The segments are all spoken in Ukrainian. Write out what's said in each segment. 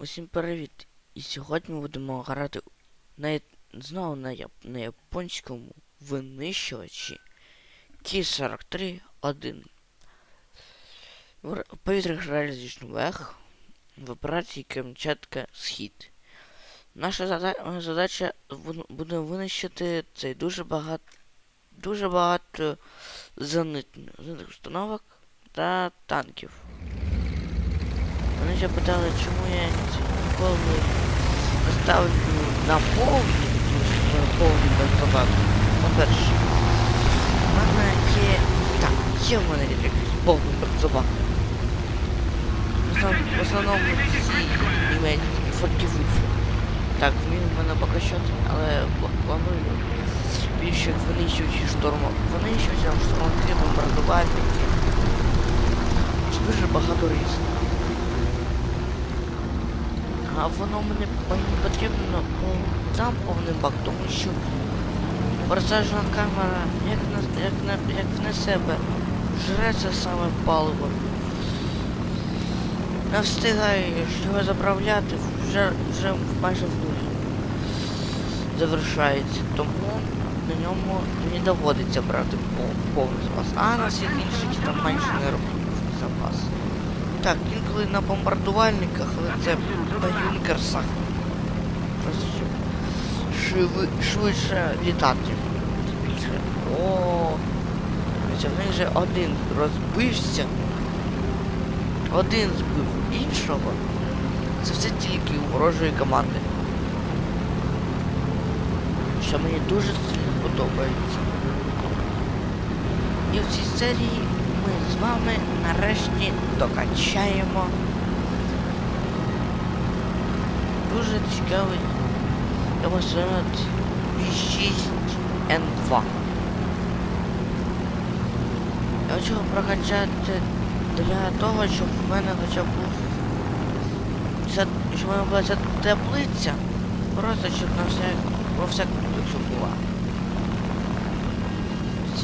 Усім привіт! І сьогодні ми будемо грати на, знову на, яп... на японському винищувачі Кі-43-1. В повітрях реалістичний вех в операції Камчатка Схід. Наша зада... задача бу- буде винищити цей дуже багато дуже багато зенитних установок та танків. Вони ще питали, чому я ніколи не ставлю на повні, тому що. По-перше, в мене є. Так, є в мене якийсь повний. В основ- В основному всі імеють фортівуфи. Так, він в мене поки що, але планую більше винищувачі штурму. Винищувачам штурмовики, бомбардувальники. Дуже багато різних. А воно мені, потрібно там повний бак, тому що форсажна камера, як на, як на, як на себе, жре це саме паливо. Не встигаєш його заправляти, вже, вже майже в нулі завершається. Тому на ньому не доводиться брати повний запас. А на всіх інших там менше не робить запас. Так, інколи на бомбардувальниках, але це на юнкерсах. Просто щоб швидше літати. Більше. О, в них же один розбився. Один збив іншого. Це все тільки у ворожої команди. Що мені дуже сильно подобається. І в цій серії ми з вами нарешті докачаємо дуже цікавий емоціонат B6N2. Я хочу прокачати для того, щоб в мене хоча б був ця, щоб в мене була ця таблиця, просто щоб на всяк, про всяк випадок, була.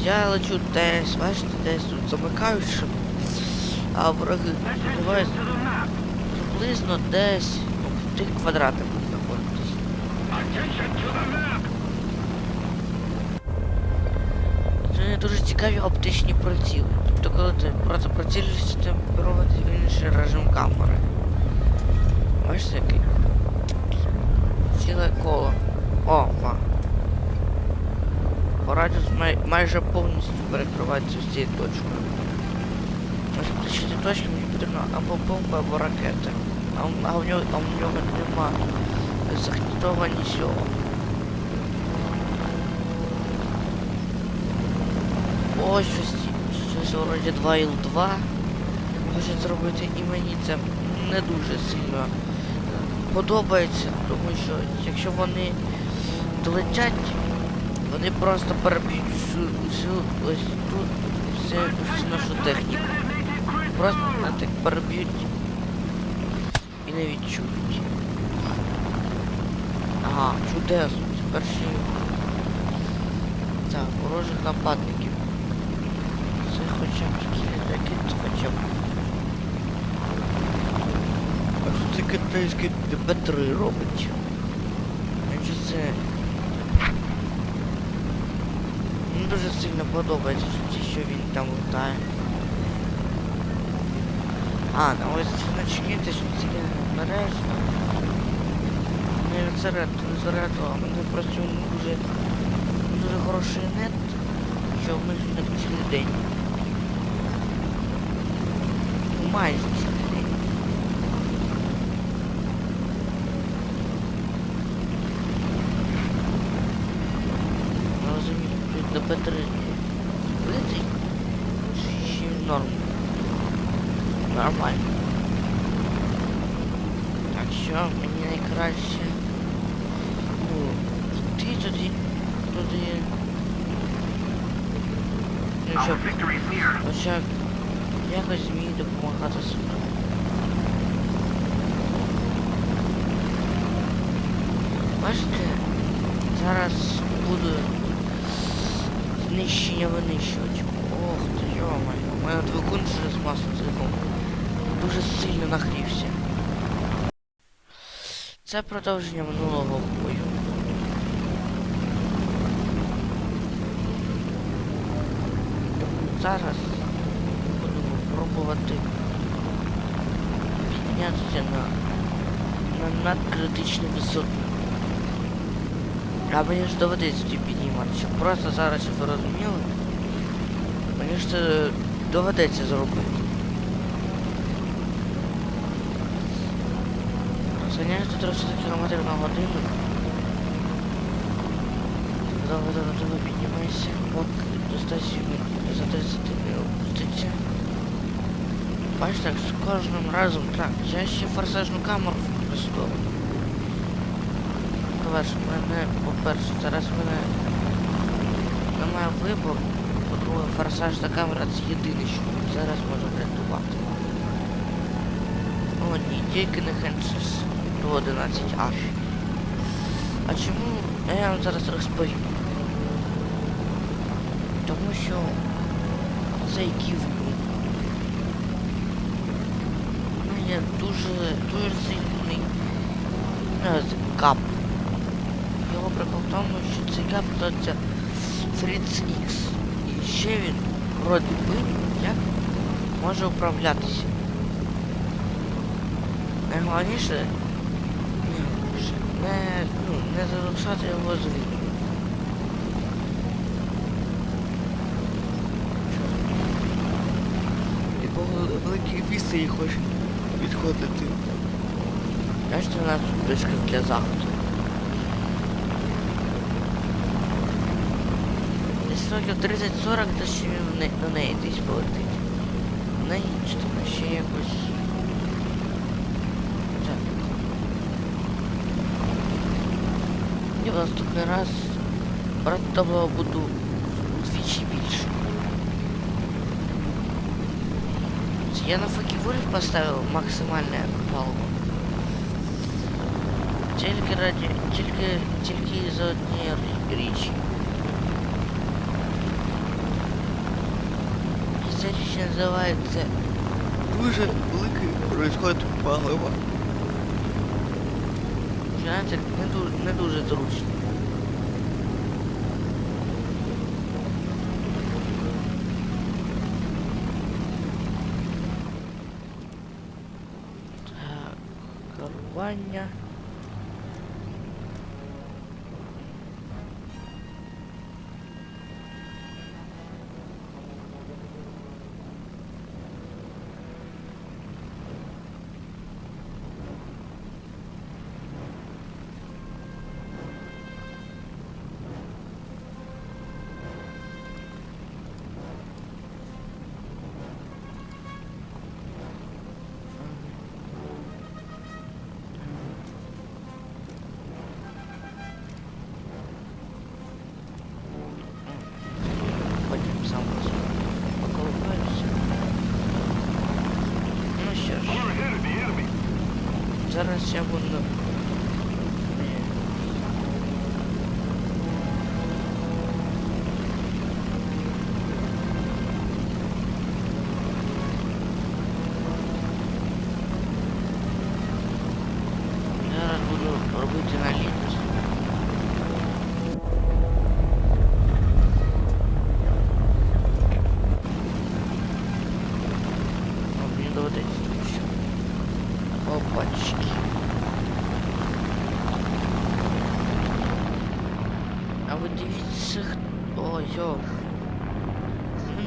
Я лечу десь, бачите, десь тут замикають, щоб а вороги бувають приблизно десь ну, в тих квадратах знаходитись. Це дуже цікаві оптичні приціли. Тобто коли ти просто прицілюєшся, ти проводиш інший режим камери. Бачите який? Ціле коло. О, ва. Радіус май, майже повністю перекривається з цією точкою. Ось точки мені потрібно або бомба, або ракети. А, а у нього, а у нього нема захнітовані цього. Ось щось, щось вроді 2 іл 2 хочуть зробити і мені це не дуже сильно подобається, тому що якщо вони долетять, вони просто переб'ють всю, всю ось тут всю, всю нашу техніку. Просто вони так переб'ють і не відчують. Ага, чудесно. Тепер ще Так, ворожих нападників. Це хоча б такі хоча б. А що це китайський ДБ-3 робить? Чи це Мені дуже сильно подобається, що- він там летає. А, ну ось значки, те, що ці мережі. Не заряд, не заряд, а мене працює дуже, дуже хороший нет, що в них не цілий день. Ну, Майже цілий день. Не розумію, тут до Петри збитий, ще норм? Нормально. Так що мені найкраще ну, йти туди, туди. Ну, щоб б якось зміг допомагати собі. Бачите, зараз буде знищення винищувачів. Ох ти, йо-моє, у мене двигун вже з мастером дуже сильно нагрівся. Це продовження минулого бою. Зараз будемо пробувати піднятися на, на надкритичну висоту. А мені ж доведеться тоді підніматися. Просто зараз щоб ви розуміли. Мені ж це доведеться зробити. Розганяється 300 км на годину. Давай, давай, давай, піднімайся. От до стації за 30 не опуститься. Бачиш так, з кожним разом. Так, я ще форсажну камеру використовую. По-перше, мене, по-перше, зараз мене немає вибору. По-друге, форсажна камера це єдине, що мене зараз може врятувати. О, ні, тільки не Хенші 111H. А чому? Я вам зараз розповім. Тому що цей ківку має дуже, дуже сильний е, кап. Його прикол в тому, що цей кап це X. І ще він вроді би як може управлятися. Найголовніше не, ну, не залишати його з виду. І по великій хоче відходити. Бачите, у нас тут точка для захисту. Десь років 30-40 та ще він до неї десь полетить. Неї чи там ще якось. Так. І в наступний раз брати того буду вдвічі більше. Я на факіволі поставив максимальне паливо. Тільки раді, тільки, тільки за однієї рі- ця річ називається дуже великий розход палива. Знаєте, не дуже, не дуже зручно. Так, керування. Мені доведеться ще. Опачки. А ви дивіться. О, йо.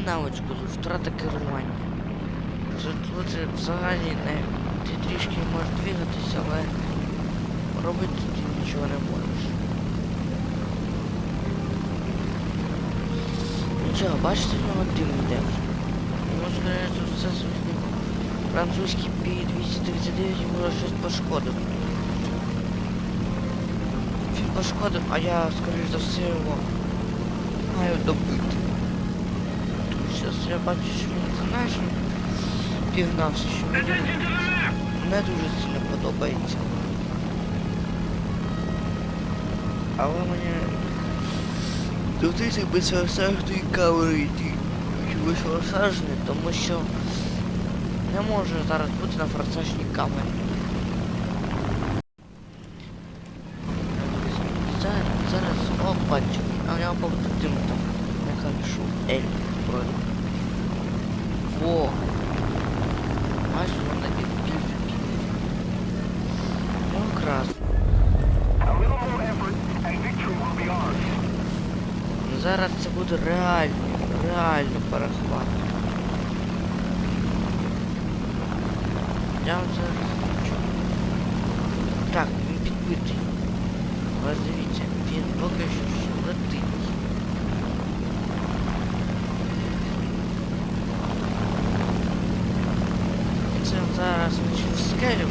Навичку, втрата керування. Тут взагалі не... Ти трішки можеш двигатися, але робити ти нічого не можеш. Нічого, бачите, в нього дим йде. Йому тут все звісно. Французький Пі-239 може щось пошкодив. Він пошкодив, а я, скоріш за все, його маю добити. Тут зараз я бачу, що він нашим пігнався, що мені не дуже сильно подобається. Але мені доведеться без форсажної камери йти. Чогось форсажний, тому що не може зараз бути на форсажній камері. Зараз це буде реально, реально перехват. Я вам зараз включу. Так, він підбитий. Але дивіться, він поки що ще летить. І Це зараз значить, в скелю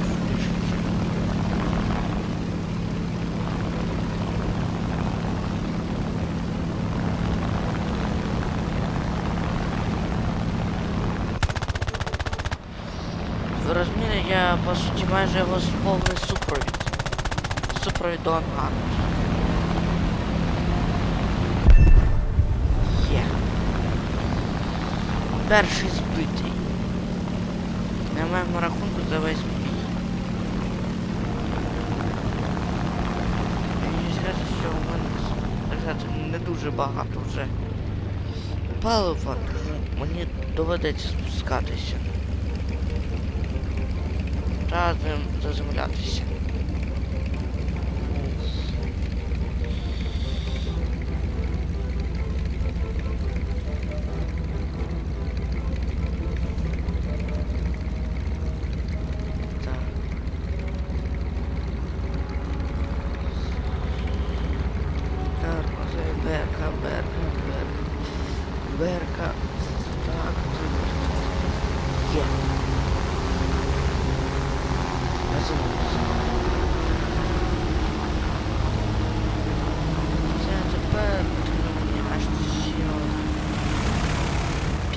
По суті, майже його повний супровід. Супровід до ангару. Є. Перший збитий. На моєму рахунку за весь бій. Мені скажуть, що у мене не дуже багато вже палива, мені доведеться спускатися. Та зам- заземлятися.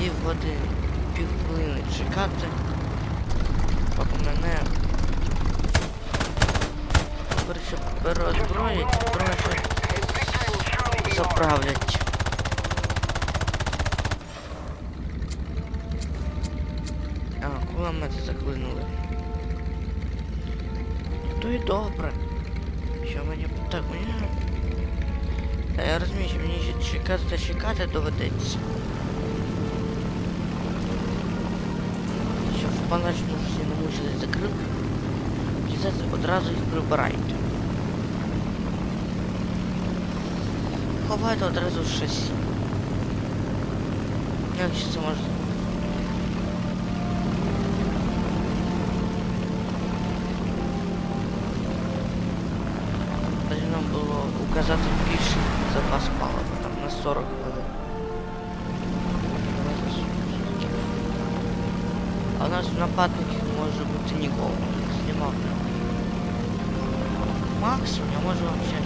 Півгодини, півхвилини чекати, поки мене коротше переозброять, трохи заправлять. А, кулемети заклинули. То й добре. Що мені так мені. Та я розумію, що мені ще чекати чекати доведеться. Паночну всі не мучили закрив. Взяти одразу їх прибирайте. Ховайте одразу в шасі. Якщо це можна. Потрібно було указати більший запас палива, там на 40 хвилин. Нас нападників може бути нікого. Знімав. Максимум я можу вам ще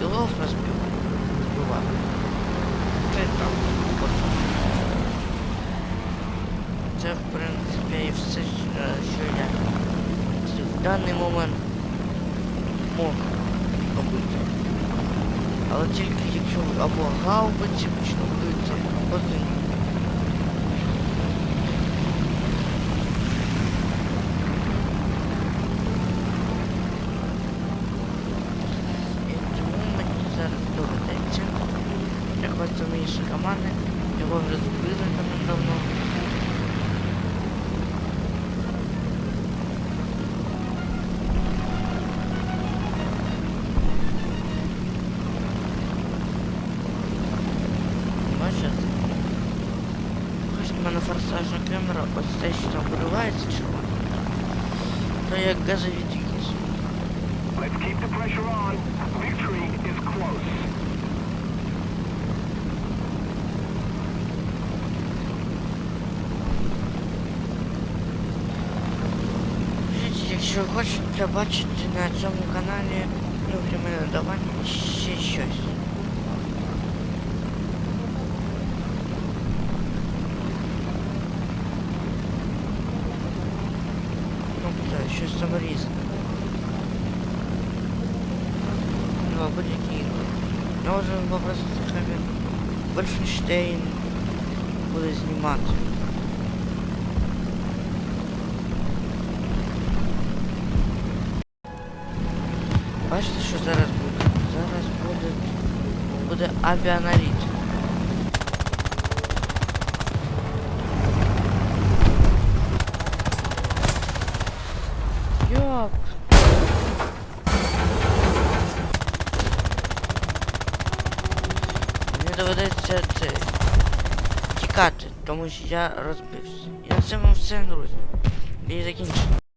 Білов нас збивав. Це там. Це в принципі і все, що що я в даний момент мог робити. Але тільки якщо або гаубиці почну бити, або ось те, що там виривається червоно. То як газовідвід. Let's keep the pressure on. Victory is close. Пишіть, Якщо хочете бачити на цьому каналі ну, пряме надавання ще щось. щось там різне. Ну, будь-які. Може попросити хай він Вольфенштейн буде знімати. Бачите, що зараз буде? Зараз буде, буде авіаналітика. Доведеться це тікати, тому що я розбився. І на цьому все, друзі. І закінчено.